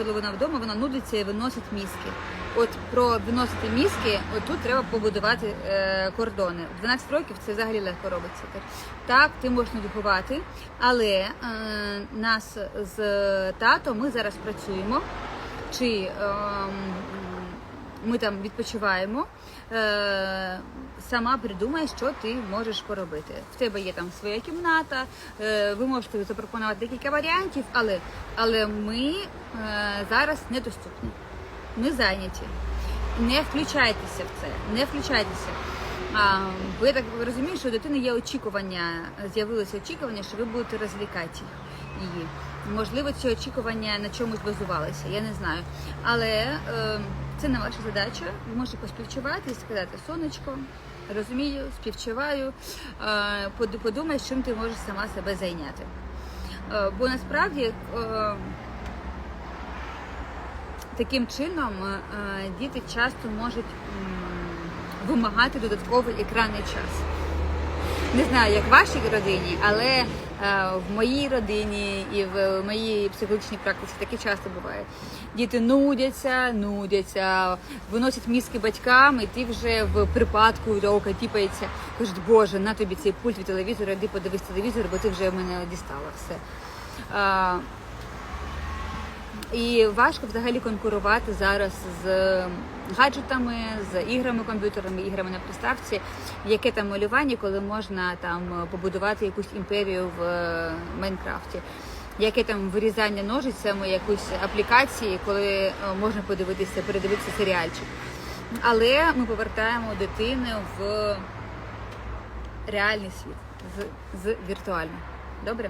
коли вона вдома, вона нудиться і виносить мізки. От про виносити мізки, от тут треба побудувати е, кордони. В 12 років це взагалі легко робиться. Так, ти можеш нудьгувати, але е, нас з татом ми зараз працюємо. Чи ем, ми там відпочиваємо, е, сама придумай, що ти можеш поробити. В тебе є там своя кімната, е, ви можете запропонувати декілька варіантів, але, але ми е, зараз недоступні. Ми зайняті. Не включайтеся в це, не включайтеся. А, бо я так розумію, що у дитини є очікування, з'явилося очікування, що ви будете розвлікати її. Можливо, ці очікування на чомусь базувалися, я не знаю. Але е, це не ваша задача. Ви можете поспівчувати і сказати сонечко, розумію, співчуваю. Е, подумай, чим ти можеш сама себе зайняти. Е, бо насправді. Е, Таким чином е, діти часто можуть вимагати додатковий екранний час. Не знаю, як в вашій родині, але е, в моїй родині і в моїй психологічній практиці таке часто буває. Діти нудяться, нудяться, виносять мізки батькам, і ти вже в припадку ока тіпається. Кажуть, Боже, на тобі цей пульт від телевізора, іди подивись телевізор, бо ти вже в мене дістала все. І важко взагалі конкурувати зараз з гаджетами, з іграми комп'ютерами, іграми на приставці. Яке там малювання, коли можна там побудувати якусь імперію в е, Майнкрафті? Яке там вирізання ножицями, якусь аплікації, коли е, можна подивитися, передивитися серіальчик. Але ми повертаємо дитину в реальний світ з, з віртуальний. Добре?